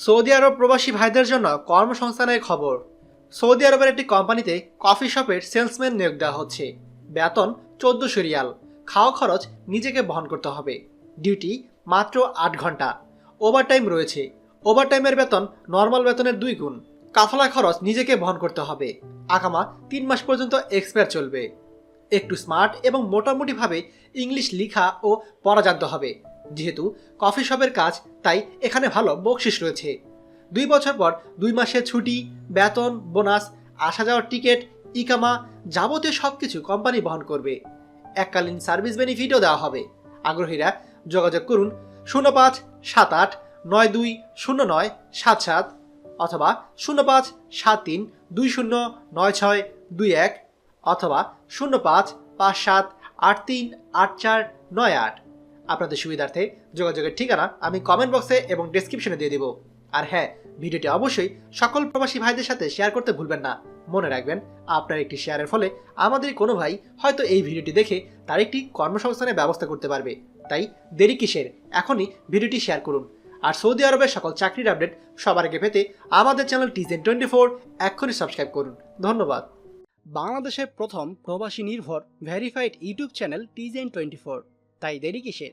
Saudi আরব প্রবাসী ভাইদের জন্য কর্মসংস্থানের খবর। সৌদি আরবের একটি কোম্পানিতে কফি শপের সেলসম্যান নিয়োগ দেওয়া হচ্ছে। বেতন চোদ্দশো রিয়াল। খাওয়া খরচ নিজেকে বহন করতে হবে। ডিউটি মাত্র আট ঘণ্টা। ওভারটাইম রয়েছে। ওভারটাইমের বেতন নর্মাল বেতনের দুই গুণ। কাফলা খরচ নিজেকে বহন করতে হবে। আগামা তিন মাস পর্যন্ত এক্সপায়ার চলবে। একটু স্মার্ট এবং মোটামুটিভাবে ইংলিশ লিখা ও পড়া জানতে হবে। যেহেতু কফি শপের কাজ, তাই এখানে ভালো বকশিস রয়েছে। দুই বছর পর দুই মাসের ছুটি, বেতন, বোনাস, আসা যাওয়ার টিকিট, ইকামা যাবতীয় সব কিছু কোম্পানি বহন করবে। এককালীন সার্ভিস বেনিফিটও দেওয়া হবে। আগ্রহীরা যোগাযোগ করুন শূন্য পাঁচ সাত আট নয় দুই শূন্য নয় সাত সাত অথবা শূন্য পাঁচ সাত তিন দুই শূন্য নয় ছয় দুই এক অথবা শূন্য পাঁচ পাঁচ সাত আট তিন আট চার নয় আট। আপনাদের সুবিধার্থে যোগাযোগের ঠিকানা আমি কমেন্ট বক্সে এবং ডেসক্রিপশনে দিয়ে দেবো। আর হ্যাঁ ভিডিওটি অবশ্যই সকল প্রবাসী ভাইদের সাথে শেয়ার করতে ভুলবেন না। মনে রাখবেন, আপনার একটি শেয়ারের ফলে আমাদের কোনো ভাই হয়তো এই ভিডিওটি দেখে তার একটি কর্মসংস্থানের ব্যবস্থা করতে পারবে। তাই দেরি কিসের? এখনই ভিডিওটি শেয়ার করুন। আর সৌদি আরবের সকল চাকরির আপডেট সবার আগে পেতে আমাদের চ্যানেল টিজেন টোয়েন্টি ফোর এক্ষুনি সাবস্ক্রাইব করুন। ধন্যবাদ। বাংলাদেশের প্রথম প্রবাসী নির্ভর ভেরিফাইড ইউটিউব চ্যানেল টিজেন টোয়েন্টি ফোর তাই দেরি কিসের?